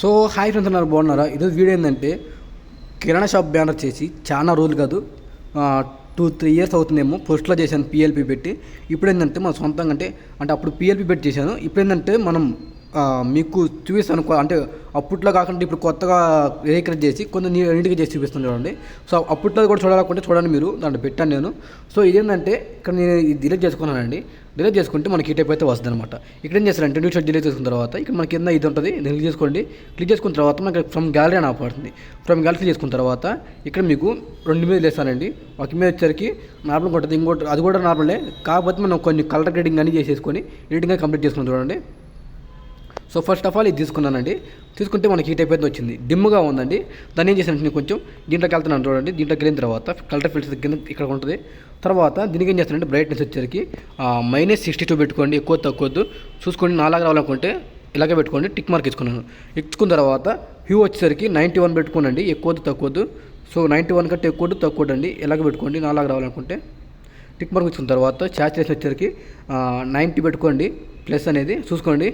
So hi friends అన్నారు బాగున్నారా? ఈరోజు వీడియో ఏంటంటే కిరాణా షాప్ బ్యానర్ చేసి చాలా రోజులు కాదు టూ త్రీ ఇయర్స్ అవుతుందేమో పోస్ట్లో చేశాను పిఎల్పి పెట్టి. ఇప్పుడు ఏంటంటే మన సొంతంగా అంటే అంటే అప్పుడు పిఎల్పి పెట్టి చేశాను. ఇప్పుడు ఏంటంటే మనం మీకు చూపిస్తాను అంటే అప్పట్లో కాకుండా ఇప్పుడు కొత్తగా రీక్రియేట్ చేసి కొంచెం నీ- నీట్గా చేసి చూపిస్తాను చూడండి. సో అప్పట్లో కూడా చూడాలనుకుంటే చూడండి మీరు దాంట్లో పెట్టాను నేను. సో ఇదేంటంటే ఇక్కడ నేను డిలీట్ చేసుకున్నానండి. డిలీట్ చేసుకుంటే మనకి ఈ టైప్ అయితే వస్తుంది అనమాట ఇక్కడ ఏం చేస్తారంటే న్యూ షాట్ డిలీట్ చేసుకున్న తర్వాత ఇక్కడ మనకి కింద ఇది ఉంటుంది క్లిక్ చేసుకోండి. క్లిక్ చేసుకున్న తర్వాత మనకి ఫ్రమ్ గ్యాలరీ అని ఆపడుతుంది ఫ్రమ్ గ్యాలరీ చేసుకున్న తర్వాత ఇక్కడ మీకు రెండు మీద వేస్తానండి ఒక మీద వచ్చేసరికి నార్మల్ ఉంటుంది ఇంకోటి అది కూడా నార్మలే. కాకపోతే మనం కొన్ని కలర్ గ్రేడింగ్ అన్ని చేసేసుకొని ఎడిటింగ్ కంప్లీట్ చేసుకుని చూడండి. సో ఫస్ట్ ఆఫ్ ఆల్ ఇది తీసుకున్నానండి. తీసుకుంటే మనకి ఈ టైప్ అయితే వచ్చింది. డిమ్గా ఉందండి. దాన్ని ఏం చేశానంటే నేను కొంచెం దీంట్లోకి వెళ్తున్నాను చూడండి. దీంట్లోకి వెళ్ళిన తర్వాత కలర్ ఫిల్టర్స్ కింద ఇక్కడ ఉంటుంది. తర్వాత దీనికి ఏం చేస్తానంటే బ్రైట్నెస్ వచ్చేసరికి మైనస్ సిక్స్టీ టూ పెట్టుకోండి. ఎక్కువ తక్కువద్దు. చూసుకోండి నాలాగా రావాలనుకుంటే ఇలాగే పెట్టుకోండి. Tick mark ఇచ్చుకున్నాను. ఇచ్చుకున్న తర్వాత వ్యూ వచ్చేసరికి నైంటీ వన్ పెట్టుకోనండి. ఎక్కువద్దు తక్కువద్దు. సో నైంటీ వన్ కంటే ఎక్కువద్దు తక్కువద్దు అండి ఇలాగే పెట్టుకోండి నాలాగా రావాలనుకుంటే. టిక్ మార్క్ ఇచ్చుకున్న తర్వాత సాచురేషన్ వచ్చేసరికి నైంటీ పెట్టుకోండి. ప్లస్ అనేది చూసుకోండి.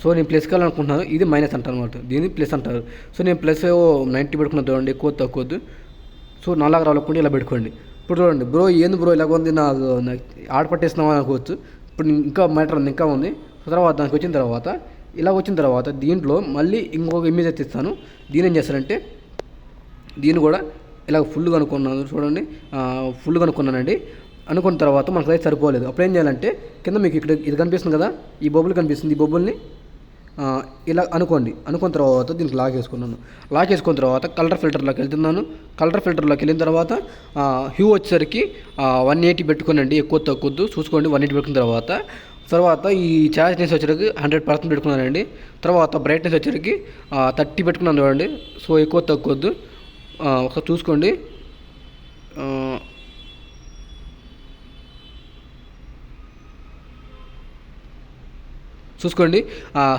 సో నేను ప్లస్ కావాలనుకుంటున్నాను. ఇది మైనస్ అంటాను అనమాట. దీన్ని ప్లస్ అంటారు. సో నేను ప్లస్ నైంటీ పెట్టుకున్న చూడండి ఎక్కువ తక్కువద్దు సో నాలుగు రావాలనుకుంటే ఇలా పెట్టుకోండి. ఇప్పుడు చూడండి బ్రో ఏంది బ్రో ఇలాగ ఉంది? నాకు ఆడ పట్టేస్తున్నావు అనుకోవచ్చు. ఇప్పుడు ఇంకా మ్యాటర్ ఉంది ఇంకా ఉంది. తర్వాత దానికి వచ్చిన తర్వాత ఇలా వచ్చిన తర్వాత దీంట్లో మళ్ళీ ఇంకొక ఇమేజ్ అయితే ఇస్తాను. దీని ఏం చేస్తారంటే దీన్ని కూడా ఇలా ఫుల్ కనుక్కున్నాను చూడండి. ఫుల్ కనుక్కున్నానండి అనుకున్న తర్వాత మనకు అయితే సరిపోలేదు. అప్పుడు ఏం చేయాలంటే కింద మీకు ఇక్కడ ఇది కనిపిస్తుంది కదా? ఈ బొబ్బులు కనిపిస్తుంది. ఈ బొబ్బుల్ని ఇలా అనుకోండి. అనుకున్న తర్వాత దీనికి లాక్ వేసుకున్నాను. లాక్ వేసుకున్న తర్వాత కలర్ ఫిల్టర్లోకి వెళ్తున్నాను. కలర్ ఫిల్టర్లోకి వెళ్ళిన తర్వాత హ్యూ వచ్చేసరికి వన్ ఎయిటీ పెట్టుకోనండి. ఎక్కువ తక్కువద్దు. చూసుకోండి వన్ ఎయిటీ పెట్టుకున్న తర్వాత. తర్వాత ఈ ఛార్జ్నెస్ వచ్చేసరికి హండ్రెడ్ పర్సెంట్ పెట్టుకున్నానండి. తర్వాత బ్రైట్నెస్ వచ్చేసరికి థర్టీ పెట్టుకున్నాను చూడండి. సో ఎక్కువ తక్కువద్దు. ఒకసారి చూసుకోండి. చూసుకోండి.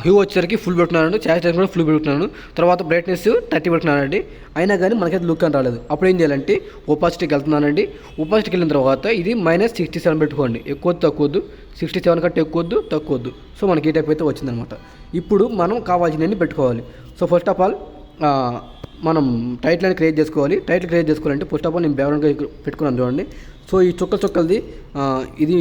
హ్యూ వచ్చేసరికి ఫుల్ పెట్టుకున్నాను ఛార్జ్ కూడా ఫుల్ పెట్టుకున్నాను తర్వాత బ్రైట్నెస్ థర్టీ పెట్టుకున్నానండి అయినా కానీ మనకైతే లుక్ అని రాలేదు. అప్పుడు ఏం చేయాలంటే ఓపాసిటీకి వెళ్తున్నానండి. ఓపాసిటీకి వెళ్ళిన తర్వాత ఇది మైనస్ సిక్స్టీ సెవెన్ పెట్టుకోండి. ఎక్కువ తక్కువద్దు. సిక్స్టీ సెవెన్ కంటే ఎక్కువద్దు తక్కువద్దు. సో మనకి ఈ టైప్ అయితే వచ్చిందనమాట. ఇప్పుడు మనం కావాల్సినవన్నీ పెట్టుకోవాలి. సో ఫస్ట్ ఆఫ్ ఆల్ మనం టైటిల్ అని క్రియేట్ చేసుకోవాలి. టైటిల్ క్రియేట్ చేసుకోవాలంటే ఫస్ట్ ఆఫ్ ఆల్ నేను బ్యాక్గ్రౌండ్గా పెట్టుకున్నాను చూడండి. సో ఈ చుక్కల చుక్కలది ఇది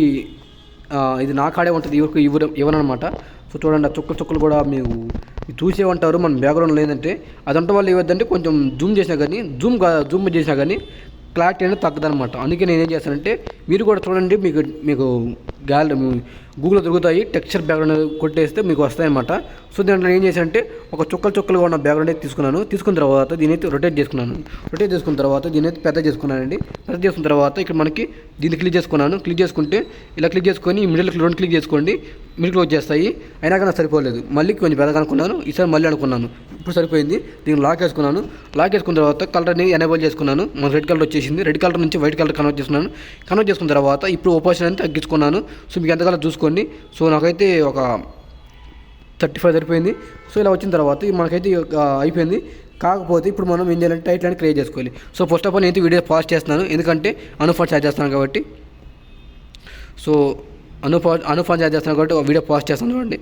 ఇది నా కాడే ఉంటుంది ఇవరికి ఇవ్వరు ఇవ్వనమాట సో చూడండి ఆ చుక్కలు చుక్కలు కూడా మీరు చూసే ఉంటారు మన బ్యాక్గ్రౌండ్ లేదంటే అదంతా వాళ్ళు ఇవ్వద్దంటే కొంచెం జూమ్ చేసినా కానీ జూమ్ జూమ్ చేసినా కానీ క్లారిటీ అనేది తగ్గదనమాట అందుకే నేను ఏం చేస్తానంటే మీరు కూడా చూడండి మీకు మీకు గ్యాలరీ గూగుల్లో దొరుకుతాయి టెక్స్చర్ బ్యాక్గ్రౌండ్ కొట్టేస్తే మీకు వస్తాయన్నమాట. సో దాంట్లో ఏం చేశానంటే ఒక చుక్కలు చుక్కలుగా ఉన్న బ్యాక్గ్రౌండ్ అయితే తీసుకున్నాను. తీసుకున్న తర్వాత దీని అయితే రొటేట్ చేసుకున్నాను. రొటేట్ చేసుకున్న తర్వాత దీని అయితే పెద్ద చేసుకున్నానండి. పెద్ద చేసుకున్న తర్వాత ఇక్కడ మనకి దీన్ని క్లిక్ చేసుకున్నాను. క్లిక్ చేసుకుంటే ఇలా క్లిక్ చేసుకొని మిడిల్ రెండు క్లిక్ చేసుకోండి. మిడిల్ వచ్చేస్తాయి. అయినా కానీ నాకు సరిపోలేదు. మళ్ళీ కొంచెం పెద్దగా అనుకున్నాను. ఈసారి మళ్ళీ అనుకున్నాను. ఇప్పుడు సరిపోయింది. దీన్ని లాక్ వేసుకున్నాను లాక్ వేసుకున్న తర్వాత కలర్ని ఎనేబుల్ చేసుకున్నాను. మన రెడ్ కలర్ వచ్చేసింది. రెడ్ కలర్ నుంచి వైట్ కలర్ కన్వర్ట్ చేసుకున్నాను. కన్వర్ట్ చేసుకున్న తర్వాత ఇప్పుడు ఓపోషన్ అని తగ్గించుకున్నాను. సో మీకు ఎంతకాలం చూసుకోండి. సో నాకైతే ఒక థర్టీ ఫైవ్ సరిపోయింది. సో ఇలా వచ్చిన తర్వాత మనకైతే అయిపోయింది. కాకపోతే ఇప్పుడు మనం ఏం చేయాలంటే టైటిల్ అని క్రియేట్ చేసుకోవాలి. సో ఫస్ట్ ఆఫ్ ఆల్ నేను వీడియో పాస్ట్ చేస్తున్నాను. ఎందుకంటే అనుఫాన్ ఛార్జ్ చేస్తున్నాను కాబట్టి. సో అనుఫా అనుఫాన్ ఛార్జ్ చేస్తున్నాను కాబట్టి వీడియో పాజ్ చేస్తాను చూడండి.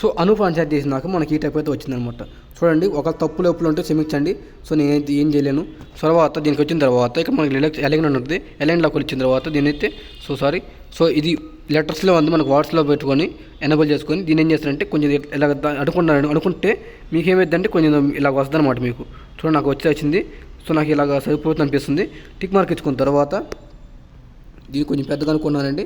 సో అనూప్ పంచాయతీ చేసినాక మనకి ఈ టైప్ అయితే వచ్చిందనమాట చూడండి ఒక తప్పు లోపల ఉంటే క్షమించండి. సో నేనైతే ఏం చేయలేను. తర్వాత దీనికి వచ్చిన తర్వాత ఇక మనకి ఎలైన్ ఉంటుంది ఎలైన్లోకి వచ్చిన తర్వాత దీనైతే సో సారీ సో ఇది లెటర్స్లో ఉంది మనకు వాట్స్లో పెట్టుకొని ఎనబుల్ చేసుకొని దీని ఏం చేస్తారంటే కొంచెం ఇలా అనుకుంటున్నాను అనుకుంటే మీకు ఏమైందంటే కొంచెం ఇలా వస్తుంది అనమాట మీకు. చూడండి నాకు వచ్చి వచ్చింది. సో నాకు ఇలాగ సరిపోతుంది అనిపిస్తుంది. టిక్ మార్క్ ఇచ్చుకున్న తర్వాత దీన్ని కొంచెం పెద్దగా అనుకున్నానండి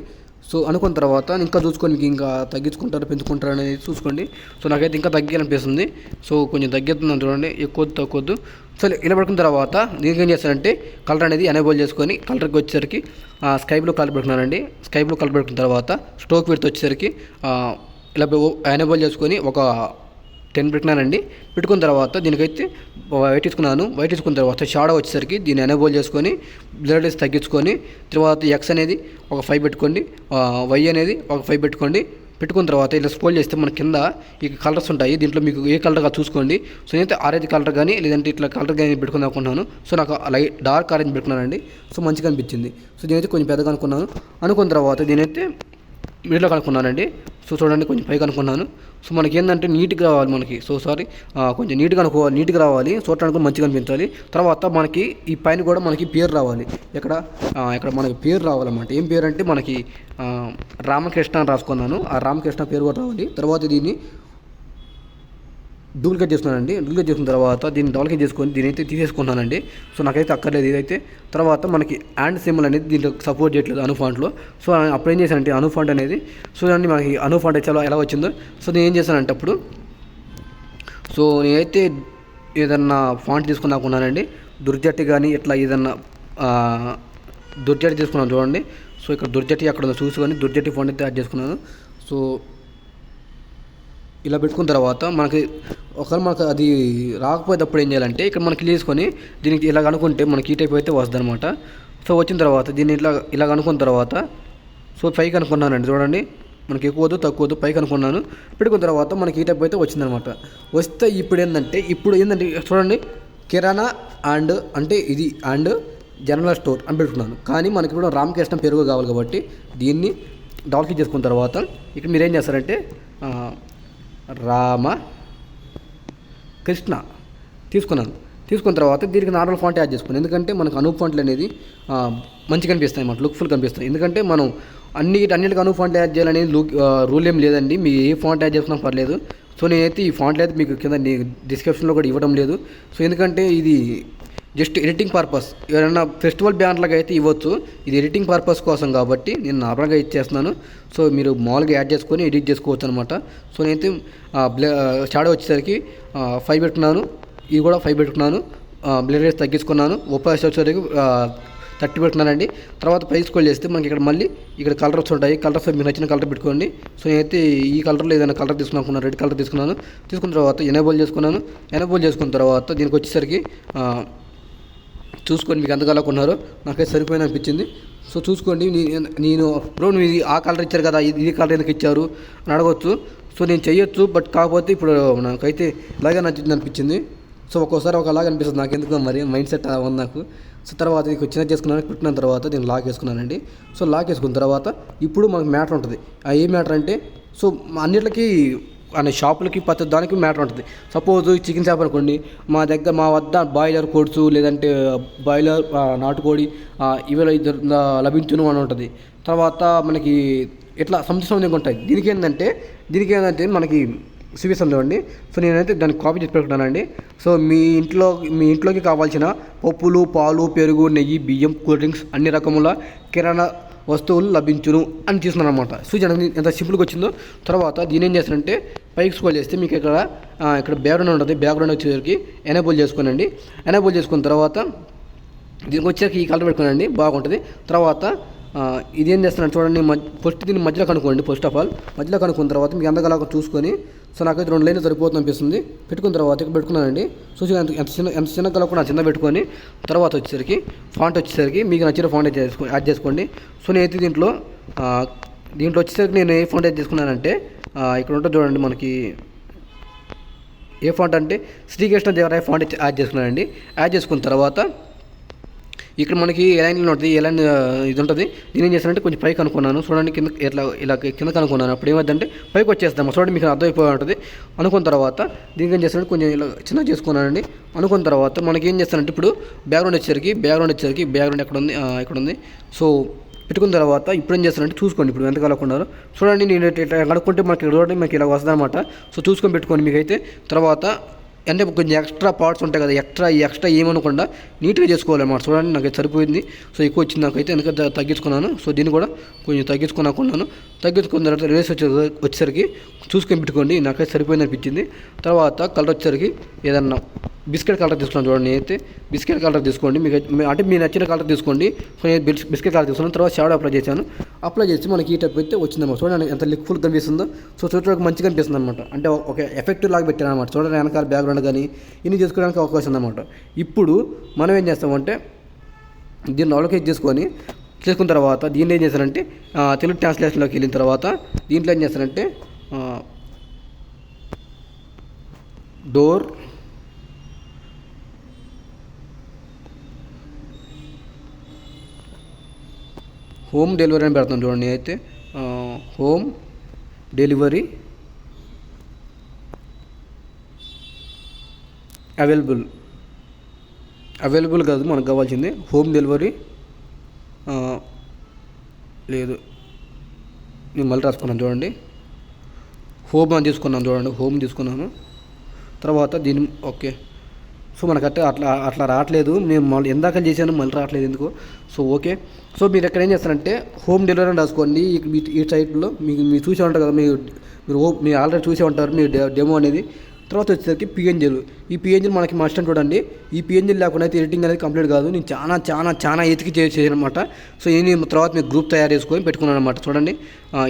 సో అనుకున్న తర్వాత ఇంకా చూసుకొని మీకు ఇంకా తగ్గించుకుంటారు పెంచుకుంటారు అనేది చూసుకోండి. సో నాకైతే ఇంకా తగ్గాలనిపిస్తుంది. సో కొంచెం తగ్గుతుందని చూడండి ఎక్కువ తక్కువద్దు. సరే ఇలా పడుకున్న తర్వాత నేను ఏం చేస్తానంటే కలర్ అనేది ఎనేబుల్ చేసుకొని కలర్కి వచ్చేసరికి స్కై బ్లూ కలర్ పెడుతున్నానండి. స్కై బ్లూ కలర్ పెట్టుకున్న తర్వాత స్టోక్ పెడితే వచ్చేసరికి ఇలా ఎనేబుల్ చేసుకొని ఒక టెన్ పెట్టినానండి. పెట్టుకున్న తర్వాత దీనికైతే వైట్ తీసుకున్నాను. వైట్ తీసుకున్న తర్వాత షాడో వచ్చేసరికి దీన్ని ఎనేబుల్ చేసుకొని బ్లర్డెస్ తగ్గించుకొని తర్వాత ఎక్స్ అనేది ఒక ఫైవ్ పెట్టుకోండి. వై అనేది ఒక ఫైవ్ పెట్టుకోండి. పెట్టుకున్న తర్వాత ఇలా స్క్రోల్ చేస్తే మన కింద ఈ కలర్స్ ఉంటాయి. దీంట్లో మీకు ఏ కలర్గా చూసుకోండి. సో నేనైతే ఆరెంజ్ కలర్ కానీ లేదంటే ఇట్లా కలర్ కానీ పెట్టుకుందాం అనుకున్నాను సో నాకు లైట్ డార్క్ ఆరెంజ్ పెట్టుకున్నానండి. సో మంచిగా అనిపించింది. సో దీనైతే కొంచెం పెద్దగా అనుకున్నాను. అనుకున్న తర్వాత దీనైతే మిడిల్లో కనుక్కున్నానండి. సో చూడండి కొంచెం పైకి అనుకున్నాను. సో మనకి ఏంటంటే నీట్గా రావాలి మనకి. సో సారీ కొంచెం నీట్గా అనుకో నీట్గా రావాలి. చూడటానికి మంచిగా అనిపించాలి. తర్వాత మనకి ఈ పైన కూడా మనకి పేరు రావాలి. ఇక్కడ ఇక్కడ మనకి పేరు రావాలన్నమాట. ఏం పేరు అంటే మనకి రామకృష్ణ అని రాసుకున్నాను. ఆ రామకృష్ణ పేరు కూడా రావాలి. తర్వాత దీన్ని డూప్లికేట్ చేస్తున్నానండి. డూప్లికేట్ చేసిన తర్వాత దీన్ని డబల్కేట్ చేసుకొని దీని అయితే తీసేసుకున్నానండి సో నాకైతే అక్కర్లేదు ఇదైతే. తర్వాత మనకి హ్యాండ్ సింబల్ అనేది దీంట్లో సపోర్ట్ చేయట్లేదు అను ఫాంట్లో. సో అప్పుడు ఏం చేశానంటే అను ఫాంట్ అనేది సో దాన్ని మనకి అను ఫాంట్ చాలా ఎలా వచ్చిందో. సో నేను ఏం చేశానంటే అప్పుడు సో నేనైతే ఏదన్నా ఫాంట్ తీసుకున్నాకున్నానండి దుర్జట్టి కానీ ఇట్లా ఏదన్నా దుర్జట్టి తీసుకున్నాను చూడండి. సో ఇక్కడ దుర్జట్టి అక్కడ చూసుకొని దుర్జట్టి ఫాంట్ అయితే యాడ్ చేసుకున్నాను. సో ఇలా పెట్టుకున్న తర్వాత మనకి ఒకవేళ మనకు అది రాకపోయేటప్పుడు ఏం చేయాలంటే ఇక్కడ మనకి క్లిక్ చేసుకొని దీనికి ఇలా అనుకుంటే మనకి ఈ టైప్ అయితే వస్తుంది అనమాట సో వచ్చిన తర్వాత దీన్ని ఇట్లా ఇలా అనుకున్న తర్వాత సో పైకి అనుకున్నానండి చూడండి. మనకి ఎక్కువదు తక్కువదు తక్కువ పైకి అనుకున్నాను. పెట్టుకున్న తర్వాత మనకి ఈ టైప్ అయితే వచ్చిందనమాట వస్తే ఇప్పుడు ఏంటంటే ఇప్పుడు ఏంటంటే చూడండి. కిరాణా అండ్ అంటే ఇది అండ్ జనరల్ స్టోర్ అని పెట్టుకున్నాను. కానీ మనకి ఇప్పుడు రామకృష్ణ పెరుగు కావాలి కాబట్టి దీన్ని డబల్ క్లిక్ చేసుకున్న తర్వాత ఇక్కడ మీరు ఏం చేస్తారంటే రామ కృష్ణ తీసుకున్నాను. తీసుకున్న తర్వాత దీనికి నార్మల్ ఫాంట్ యాడ్ చేసుకున్నాను. ఎందుకంటే మనకు అనూప్ ఫాంట్లు అనేది మంచిగా కనిపిస్తాయి అన్నమాట. లుక్ఫుల్ కనిపిస్తాయి ఎందుకంటే మనం అన్ని అన్నిటికీ అనూప్ ఫాంట్ యాడ్ చేయాలనేది లుక్ రూల్ ఏం లేదండి. మీ ఏ ఫాంట్ యాడ్ చేసుకున్నా పర్లేదు. సో నేనైతే ఈ ఫాంట్లు అయితే మీకు కింద డిస్క్రిప్షన్లో కూడా ఇవ్వడం లేదు. సో ఎందుకంటే ఇది జస్ట్ ఎడిటింగ్ పర్పస్. ఎవరైనా ఫెస్టివల్ బ్యానర్లకు అయితే ఇవ్వచ్చు. ఇది ఎడిటింగ్ పర్పస్ కోసం కాబట్టి నేను నార్మల్గా ఇచ్చేస్తున్నాను సో మీరు మామూలుగా యాడ్ చేసుకొని ఎడిట్ చేసుకోవచ్చు అనమాట సో నేనైతే షాడో వచ్చేసరికి ఫైవ్ పెట్టుకున్నాను. ఇది కూడా ఫైవ్ పెట్టుకున్నాను. Blur race తగ్గించుకున్నాను. ఓపాస్ వచ్చేసరికి థర్టీ పెట్టుకున్నానండి. తర్వాత పై స్కోల్ చేస్తే మనకి ఇక్కడ మళ్ళీ ఇక్కడ కలర్స్ ఉంటాయి. కలర్స్ మీకు నచ్చిన కలర్ పెట్టుకోండి. సో నేనైతే ఈ కలర్లో ఏదైనా కలర్ తీసుకున్నాను రెడ్ కలర్ తీసుకున్నాను. తీసుకున్న తర్వాత ఎనేబుల్ చేసుకున్నాను. ఎనేబుల్ చేసుకున్న తర్వాత దీనికి వచ్చేసరికి చూసుకోండి మీకు ఎంతకాలం కొన్నారో నాకైతే సరిపోయిన అనిపించింది. సో చూసుకోండి నేను బ్రో నువ్వు ఇది ఆ కలర్ ఇచ్చారు కదా ఇది ఈ కలర్ ఎందుకు ఇచ్చారు అని అడగవచ్చు సో నేను చెయ్యొచ్చు బట్ కాకపోతే ఇప్పుడు నాకైతే ఇలాగే నచ్చింది అనిపించింది. సో ఒక్కోసారి ఒకలాగా అనిపిస్తుంది నాకు ఎందుకు మరి మైండ్ సెట్ ఉంది నాకు. సో తర్వాత ఇది చిన్న చేసుకున్నాను కుట్టిన తర్వాత నేను లాక్ వేసుకున్నానండి సో లాక్ వేసుకున్న తర్వాత ఇప్పుడు మనకు మ్యాటర్ ఉంటుంది. ఆ ఏ మ్యాటర్ అంటే సో అన్నిటికీ అనే షాపులకి ప్రతి దానికి మ్యాటర్ ఉంటుంది. సపోజ్ చికెన్ షాప్ అనుకోండి మా దగ్గర మా వద్ద బాయిలర్ కోడ్స్ లేదంటే బాయిలర్ నాటుకోడి ఆ, ఇవి ఇద్దరు, లభించును అని ఉంటుంది. తర్వాత మనకి ఇట్లా సంవత్సరం ఉంటాయి? దీనికి ఏంటంటే దీనికి ఏంటంటే మనకి చూపిస్తాం చూడండి సో నేనైతే దాన్ని కాపీ చేసి పెట్టుకున్నానండి సో మీ ఇంట్లో మీ ఇంట్లోకి కావాల్సిన పప్పులు పాలు పెరుగు నెయ్యి బియ్యం కూల్ డ్రింక్స్ అన్ని రకముల కిరాణా వస్తువులు లభించును అని తీసుకున్నాను అనమాట చూడండి ఎంత సింపుల్గా వచ్చిందో. తర్వాత దీని ఏం చేస్తానంటే పైకి స్కోల్ చేస్తే మీకు ఇక్కడ ఇక్కడ బ్యాక్గ్రౌండ్ ఉంటుంది. బ్యాక్గ్రౌండ్ వచ్చేసరికి ఎనేబుల్ చేసుకోనండి. ఎనేబుల్ చేసుకున్న తర్వాత దీనికి వచ్చేసరికి ఈ కలర్ పెట్టుకోనండి. బాగుంటుంది. తర్వాత ఇదేం ఇది ఏం చేస్తున్నాను చూడండి మధ్య ఫస్ట్ దీన్ని మధ్యలో కనుక్కోండి ఫస్ట్ ఆఫ్ ఆల్. మధ్యలో కనుక్కున్న తర్వాత మీకు ఎంతకలా చూసుకొని సో నాకైతే రెండు లైన్లు సరిపోతుంది అనిపిస్తుంది. పెట్టుకున్న తర్వాత ఇక్కడ పెట్టుకున్నానండి. చూసి ఎంత ఎంత చిన్న ఎంత చిన్న కలర్ కూడా చిన్న పెట్టుకొని తర్వాత వచ్చేసరికి ఫాంట్ వచ్చేసరికి మీకు నచ్చిన ఫాంట్ యాడ్ యాడ్ చేసుకోండి. సో నేనైతే దీంట్లో దీంట్లో వచ్చేసరికి నేను ఏ ఫాంట్ యాడ్ చేసుకున్నానంటే ఇక్కడ ఉంటుంది చూడండి మనకి ఏ ఫాంట్ అంటే శ్రీకృష్ణ దేవరాయ ఫాంట్ యాడ్ చేసుకున్నానండి. యాడ్ చేసుకున్న తర్వాత ఇక్కడ మనకి ఎలైన్ ఉంటుంది ఎలైన్ ఇది ఉంటుంది. నేను ఏం చేస్తానంటే కొంచెం పైకి అనుకున్నాను. చూడండి కింద ఇట్లా ఇలా కింద అనుకున్నాను. అప్పుడు ఏమైందంటే పైకి వచ్చేస్తాము. చూడండి మీకు అర్థమైపోయి ఉంటుంది. అనుకున్న తర్వాత దీనికి ఏం చేస్తానంటే కొంచెం ఇలా చిన్న చేసుకున్నానండి. అనుకున్న తర్వాత మనకి ఏం చేస్తానంటే ఇప్పుడు బ్యాక్గ్రౌండ్ వచ్చేసరికి బ్యాక్గ్రౌండ్ వచ్చేసరికి బ్యాక్గ్రౌండ్ ఎక్కడ ఉంది? ఇక్కడ ఉంది? సో పెట్టుకున్న తర్వాత ఇప్పుడు ఏం చేస్తానంటే చూసుకోండి. ఇప్పుడు ఎంత కలగకున్నారు చూడండి నేను ఇట్లా కనుక్కుంటే మనకి చూడండి మనకి ఇలా వస్తుంది అనమాట సో చూసుకొని పెట్టుకోండి మీకైతే. తర్వాత అంటే కొంచెం ఎక్స్ట్రా పార్ట్స్ ఉంటాయి కదా ఎక్స్ట్రా ఎక్స్ట్రా ఏమనకుండా నీట్గా చేసుకోవాలన్నమాట చూడండి నాకు సరిపోయింది. సో ఎక్కువ వచ్చింది నాకైతే ఎందుకంటే తగ్గించుకున్నాను. సో దీన్ని కూడా కొంచెం తగ్గించుకున్నాకున్నాను. తగ్గించుకున్న తర్వాత రేస్ వచ్చే వచ్చేసరికి చూసుకొని పెట్టుకోండి నాకైతే సరిపోయింది అనిపించింది. తర్వాత కలర్ వచ్చేసరికి ఏదన్నా బిస్కెట్ కలర్ తీసుకున్నాను చూడండి అయితే బిస్కెట్ కలర్ తీసుకోండి. మీకు అంటే మీ నచ్చిన కలర్ తీసుకోండి. నేను బిస్కెట్ కలర్ తీసుకున్నాను. తర్వాత షాడో అప్లై చేశాను. అప్లై చేసి మనకి ఈ టైప్ అయితే వచ్చిందన్నమాట చూడండి ఎంత లిక్ఫుల్ కనిపిస్తుందో. సో చూడడానికి మంచిగా కనిపిస్తుంది అనమాట అంటే ఒక ఎఫెక్ట్ లాగా పెట్టాను అనమాట చూడండి వెనకాల బ్యాక్గ్రౌండ్ కానీ ఇన్ని చేసుకోవడానికి అవకాశం ఉందన్నమాట. ఇప్పుడు మనం ఏం చేస్తామంటే దీన్ని అలొకేట్ చేసుకొని చేసుకున్న తర్వాత దీన్ని ఏం చేస్తానంటే తెలుగు ట్రాన్స్లేషన్లోకి వెళ్ళిన తర్వాత దీంట్లో ఏం చేస్తానంటే డోర్ హోమ్ డెలివరీ అని పెడతాను చూడండి అయితే హోమ్ డెలివరీ అవైలబుల్. అవైలబుల్ కాదు మనకు కావాల్సింది హోమ్ డెలివరీ. లేదు. నేను మళ్ళీ రాసుకున్నాను చూడండి. హోమ్ అని తీసుకున్నాను చూడండి హోమ్ తీసుకున్నాను. తర్వాత దీని ఓకే. సో మనకు అట్లా అట్లా అట్లా రావట్లేదు. నేను మళ్ళీ ఎందాక చేశాను మళ్ళీ రావట్లేదు ఎందుకు. So okay. సో మీరు ఎక్కడ ఏం చేస్తారంటే హోమ్ డెలివరీ అని రాసుకోండి. ఈ- సైట్లో మీకు మీరు చూసే ఉంటారు కదా మీరు మీరు మీరు ఆల్రెడీ చూసే ఉంటారు మీ డె- డెమో అనేది. తర్వాత వచ్చేసరికి పిఎన్జీలు ఈ పిఎన్జీలు మనకి మస్ట్ చూడండి ఈ పిఎన్జిల్ లేకుండా అయితే ఎడిటింగ్ అనేది కంప్లీట్ కాదు. నేను చాలా చాలా చాలా ఎతికి చేసాను అనమాట సో ఇవన్నీ తర్వాత మీరు గ్రూప్ తయారు చేసుకొని పెట్టుకున్నాను అనమాట చూడండి.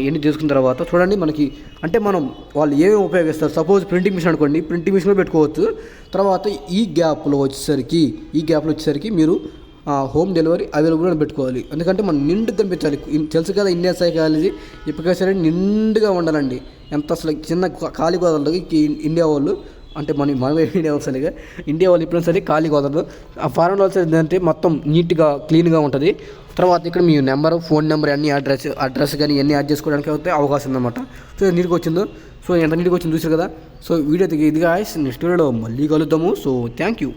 ఎన్ని చేసుకున్న తర్వాత చూడండి మనకి అంటే మనం వాళ్ళు ఏమేమి ఉపయోగిస్తారు? సపోజ్ ప్రింటింగ్ మిషన్ అనుకోండి. ప్రింటింగ్ మిషన్లో పెట్టుకోవచ్చు. తర్వాత ఈ గ్యాప్లో వచ్చేసరికి ఈ గ్యాప్లో వచ్చేసరికి మీరు హోమ్ డెలివరీ అవైలబుల్ అని పెట్టుకోవాలి. ఎందుకంటే మనం నిండు కనిపించాలి. తెలుసు కదా ఇండియా సైకాలజీ ఇప్పటికే సరే నిండుగా ఉండాలండి. ఎంత అసలు చిన్న ఖాళీ కుదరదు ఇండియా వాళ్ళు అంటే మన మనమే ఇండియా వాళ్ళు సరిగా ఇండియా వాళ్ళు ఎప్పుడైనా సరే ఖాళీ కుదరదు ఆ ఫారెన్ వాళ్ళు ఏంటంటే మొత్తం నీట్గా క్లీన్గా ఉంటుంది. తర్వాత ఇక్కడ మీ నెంబర్ ఫోన్ నెంబర్ అన్ని అడ్రస్ అడ్రస్ కానీ ఇవన్నీ యాడ్ చేసుకోవడానికి అయితే అవకాశం ఉందన్నమాట సో నీటికి నీట్గా వచ్చిందో సో ఎంత నీట్గా వచ్చిందో చూసారు కదా. సో వీడియో ఇదిగా నెక్స్ట్ వీడియోలో మళ్ళీ కలుద్దాము. So thank you.